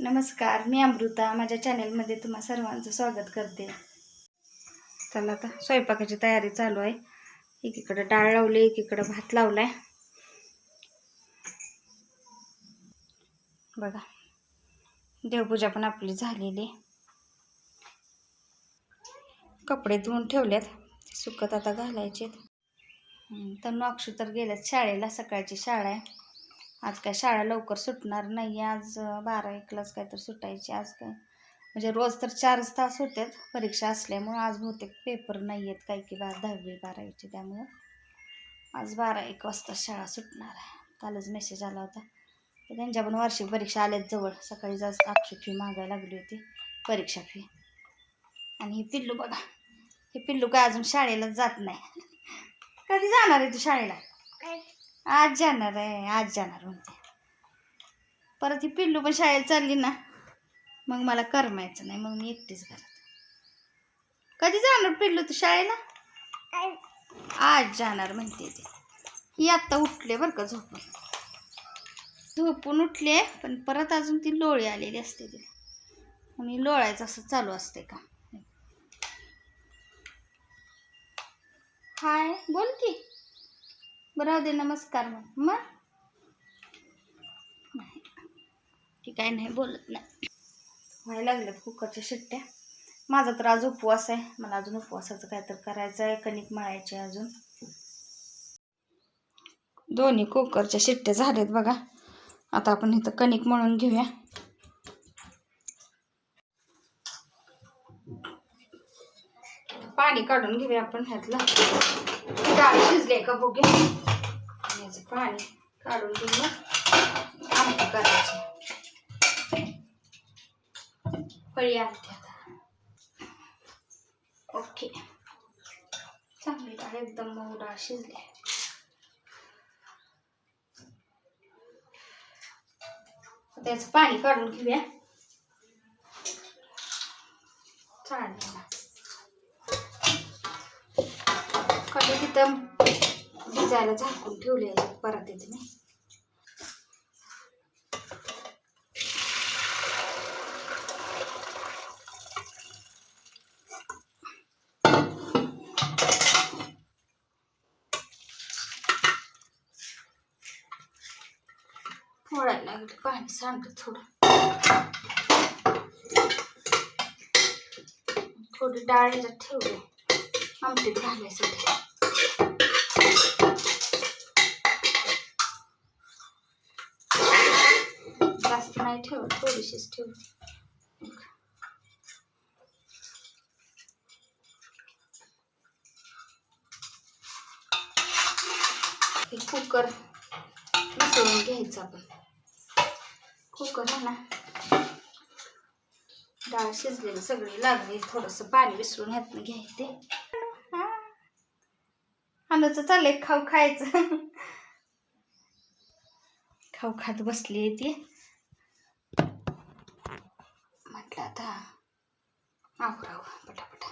नमस्कार मी अमृता. माझ्या चॅनेलमध्ये तुम्हा सर्वांचं स्वागत करते. चला आता स्वयंपाकाची तयारी चालू आहे. एकीकडं डाळ लावली एकीकडं भात लावलाय. बघा देवपूजा पण आपली झालेली. आहे. कपडे धुवून ठेवलेत सुकत आता घालायचे तर अक्षू तर गेल्यात शाळेला सकाळची शाळा आहे. आज काय शाळा लवकर सुटणार नाही आज बारा एकलाच काय तर सुटायची आज काय? म्हणजे रोज तर चारच तास होतात परीक्षा असल्यामुळं आज बहुतेक पेपर नाही आहेत काही की बा दहावी बारावीचे त्यामुळं आज बारा एक वाजता शाळा सुटणार आहे. कालच मेसेज आला होता. तर त्यांच्या पण वार्षिक परीक्षा आल्यात जवळ. सकाळी जास्त अक्षू फी मागायला लागली होती परीक्षा फी आणि हे पिल्लू बघा हे पिल्लू काय अजून शाळेला जात नाही. कधी जाणार आहे तू शाळेला? आज जाणार आहे आज जाणार म्हणते. परत ही पिल्लू पण शाळेत चालली ना मग मला करमायचं नाही मग मी एकटीच घरात. कधी जाणार पिल्लू तू शाळेला? आज जाणार म्हणते ती. ही आत्ता उठले बरं का झोपून. झोपून उठले पण परत अजून ती लोळी आलेली असते तिला. आणि लोळायचं असं चालू असते का? हाय बोल की. बरं दे नमस्कार मग. मग? नाही ती काय नाही बोलत नाही. व्हायला लागल्यात कुकरच्या शिट्ट्या. माझा तर आज उपवास आहे. मला अजून उपवासाचं काय तर करायचं आहे कणिक मळायची आहे अजून. दोन्ही कुकरच्या शिट्ट्या झाल्यात बघा. आता आपण इथं कणिक मळून घेऊया. पाणी काढून घेऊया आपण ह्यातलं. डाळ शिजले का बघू याचं पाणी काढून घेऊन मग आमटी करायची. फळी आमटी आता. ओके. चांगली डाळ एकदम मऊ डाळ शिजली त्याचं पाणी काढून घेऊया. चालेल. कधी तिथं भिजायला झाकून ठेवले आहे परत मी. फोडायला लागले पाणी सांडलं थोडं. थोडी डाळ याच्यात ठेवली आमटीत घालायसाठी जास्त नाही ठेवत थोडीशीच ठेवते हे कुकर मिसळून घ्यायचं आपण. कुकर आहे ना? डाळ शिजलेली सगळी लागली. थोडंसं पाणी विसरून ह्यातनं घ्यायचे आलूचं चालेल खाऊ खायचं. खाऊ खात बसली आहे ती. आता आवरावं पटापटा.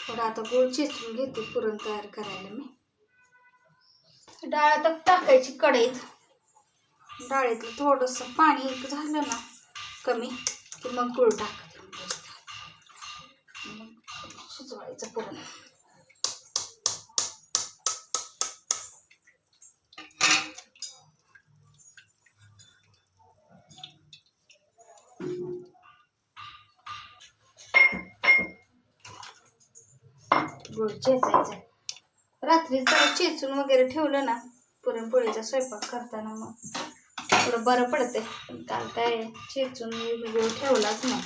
थोडं आता गोळ चेचून घेते पुरण तयार करायला मी. डाळ आता टाकायची कढईत. डाळीतलं थोडंसं पाणी झालं ना कमी की मग गुळ टाकते. मग शिजवायचं पुरण. गुळ चेचायचं. रात्री जरा चेचून वगैरे ठेवलं ना पुरणपोळीचा स्वयंपाक करताना मग. थोडं बरं पडते काल काय चेचून मी गुळ ठेवलाच ना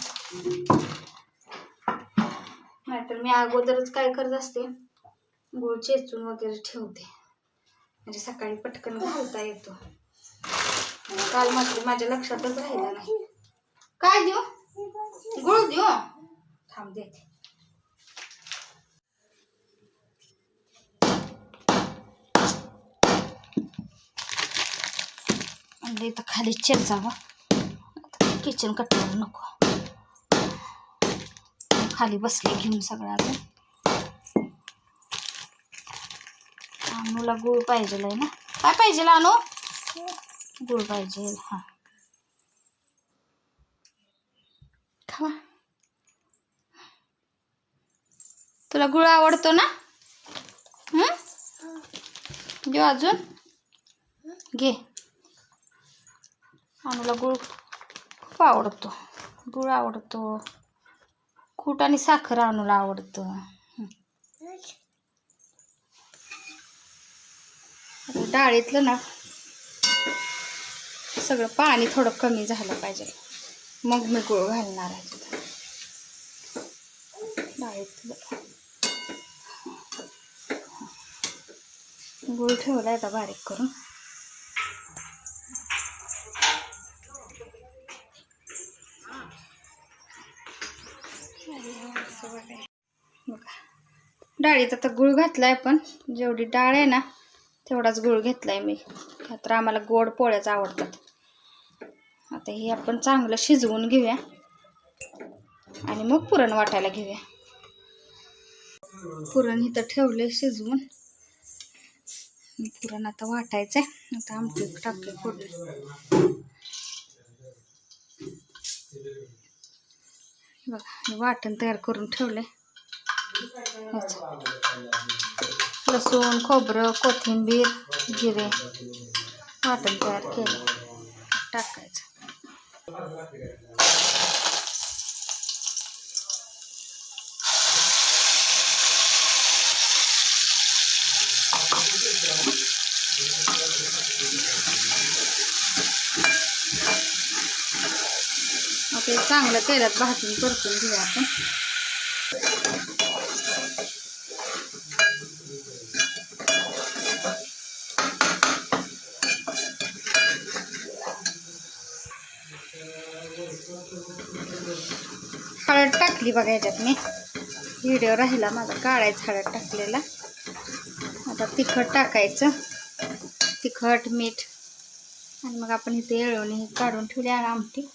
नाहीतर मी अगोदरच काय करत असते गुळ चेचून वगैरे ठेवते. म्हणजे सकाळी पटकन घालता येतो. काल मात्र माझ्या लक्षातच राहिलं नाही. काय देऊ? गुळ देऊ? थांब देते. म्हणलं इथं खाली चेक जावं किचन कट्ट्यावर नको. खाली बसले घेऊन सगळं काम अनुला गुळ पाहिजे ना. काय पाहिजे अनु? गुळ पाहिजे हां. खावा. तुला गुळ आवडतो ना? हं? देऊ अजून. घे. आम्हाला गुळ खूप आवडतो. गुळ आवडतो. कूट आणि साखर आणूला आवडतं. डाळीतलं ना सगळं पाणी थोडं कमी झालं पाहिजे. मग मी गुळ घालणार आहे डाळीतलं. गुळ ठेवला आता बारीक करून. डाळीत आता गुळ घातलाय पण जेवढी डाळ आहे ना तेवढाच गुळ घेतलाय मी. का तर आम्हाला गोड पोळ्याच आवडतात. आता हे आपण चांगलं शिजवून घेऊया. आणि मग पुरण वाटायला घेऊया. पुरण इथं ठेवले शिजवून. पुरण आता वाटायचंय. आता आमटी टाकले फोडले बघा वाटण तयार करून ठेवले लसूण खोबरं कोथिंबीर जिरे वाटण तयार केलं. टाकायचं. आता चांगलं तेलात भाजून परतून घेऊ आपण हळद टाकली बघा ह्याच्यात मी. व्हिडिओ राहिला माझा काढायचा हळद टाकलेला. आता तिखट टाकायचं. तिखट मीठ. आणि मग आपण इथे येळवणी हे काढून ठेवली आणि आमटी.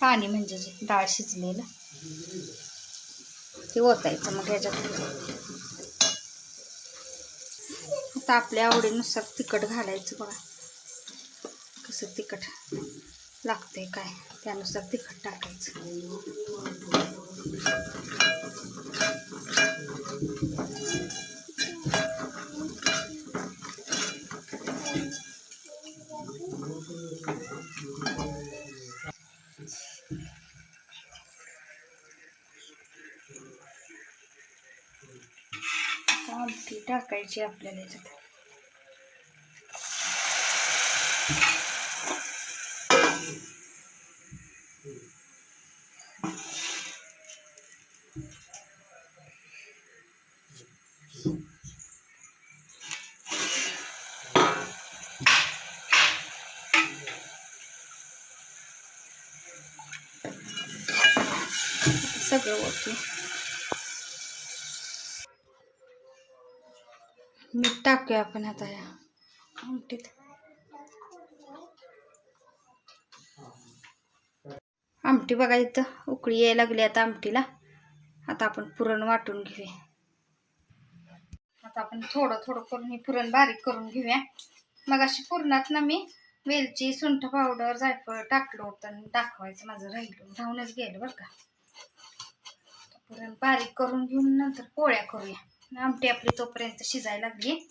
पाणी म्हणजे जे डाळ शिजलेलं. ते ओतायचं मग ह्याच्यात आता आपल्या आवडीनुसार तिखट घालायचं बघा. कसं तिखट लागतंय काय. त्यानुसार तिखट टाकायचं. टाकायची आपल्याला याच्यात. सगळं ओतू मीठ टाकूया आपण आता या आमटीत. आमटी बघा इथं उकळी यायला लागली आता आमटीला. आता आपण पुरण वाटून घेऊया. आता आपण थोडं थोडं करून हे पुरण बारीक करून घेऊया. मग अशी पुरणात ना मी वेलची सुंठ पावडर जायफळ टाकलं होतं दाखवायचं माझं राहिलं. राहूनच गेलं बरं का. पुरण बारीक करून घेऊन नंतर पोळ्या करूया. आमटी आपली तोपर्यंत शिजायला लागली.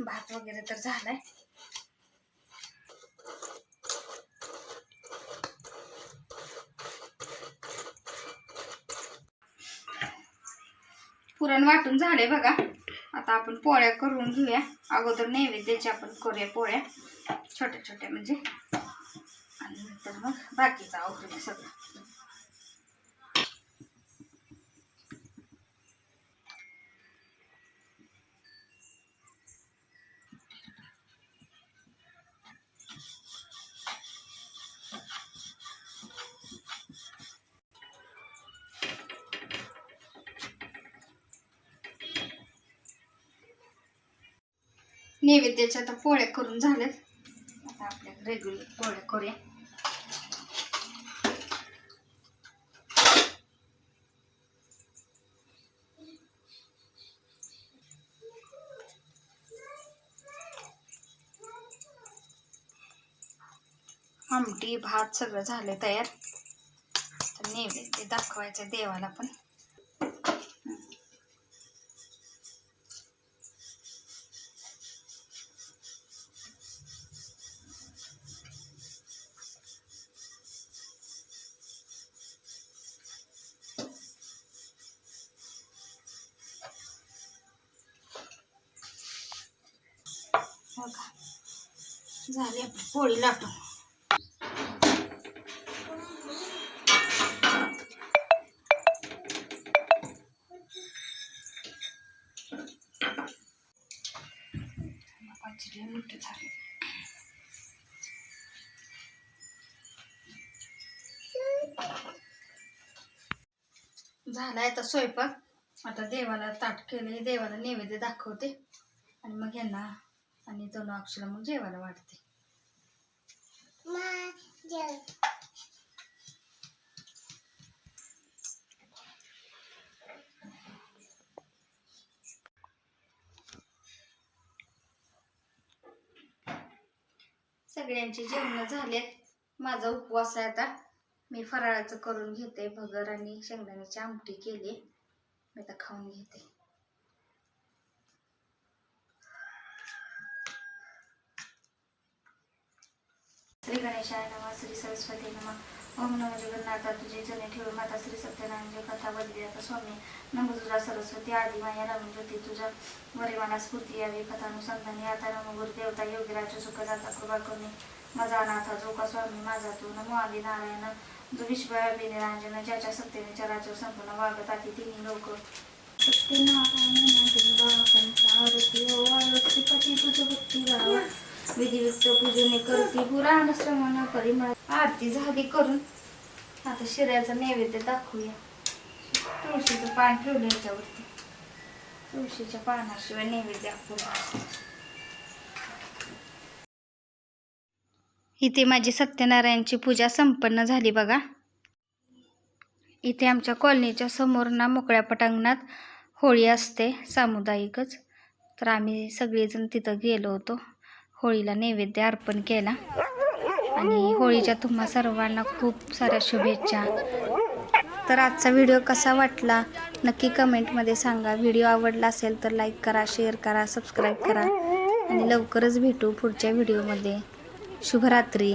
भात वगैरे तर झालाय. पुरण वाटून झाले बघा. आता आपण पोळ्या करून घेऊया. अगोदर नैवेद्याच्या आपण करूया पोळ्या. छोट्या छोट्या म्हणजे. आणि नंतर मग बाकीचा आवडूया सगळं. नैवेद्याच्या आता पोळ्या करून झाल्यात. आता आपल्या रेग्युलर पोळ्या करूया. आमटी भात सगळं झालं तयार. तर नैवेद्य दाखवायचं देवाला पण. झाली आपली पोळी लाटून बापाची लई झालाय आता स्वयंपाक. आता देवाला ताट केलंय देवाला नैवेद्य दाखवते. आणि मग यांना आणि दोन अक्षला मग जेवायला वाढते. सगळ्यांचे जेवण झालेत. माझा उपवास आहे आता. मी फराळाचं करून घेते भगर आणि शेंगदाण्याची आमटी केली. मी आता खाऊन घेते. श्री गणेशाय नमः श्री सरस्वती नम। ओम नम जगन्नाथा तुझे जने ठेव माता श्री सत्यनारायण कथा बदली आता स्वामी। नम तुझा सरस्वती आदि माया राम ज्योती तुझ्या वरी मला स्फूर्ती यावी कथानुसंधाने आता नम गुरुदेवता योगीराज सुख जाता कृपा करणे माझा अनाथा जो का स्वामी माझा तू नमो आदि नारायण। जो विश्वव्यापी निरांजन ज्याच्या सत्तेने चराचर संपूर्ण वागत आधी तिन्ही लोक। सत्यनारायण देवा संसारती हो आरती तुझ भक्ती विधिविस्त पूजने करती पुराण परिमळ आरती झाली करून. आता शिऱ्याचा नैवेद्य दाखवूया. तुळशीचं पान ठेवलं याच्यावरती. तुळशीच्या पानाशिवाय नैवेद्य दाखवू इथे माझी सत्यनारायणची पूजा संपन्न झाली बघा. इथे आमच्या कॉलनीच्या समोर ना मोकळ्या पटांगणात होळी असते सामुदायिकच. तर आम्ही सगळेजण तिथं गेलो होतो. होळीला नैवेद्य अर्पण केला. आणि होळीच्या तुम्हा सर्वांना खूप साऱ्या शुभेच्छा. तर आजचा व्हिडिओ कसा वाटला? नक्की कमेंटमध्ये सांगा. व्हिडिओ आवडला असेल तर लाईक करा शेअर करा सबस्क्राईब करा. आणि लवकरच भेटू पुढच्या व्हिडिओमध्ये. शुभरात्री.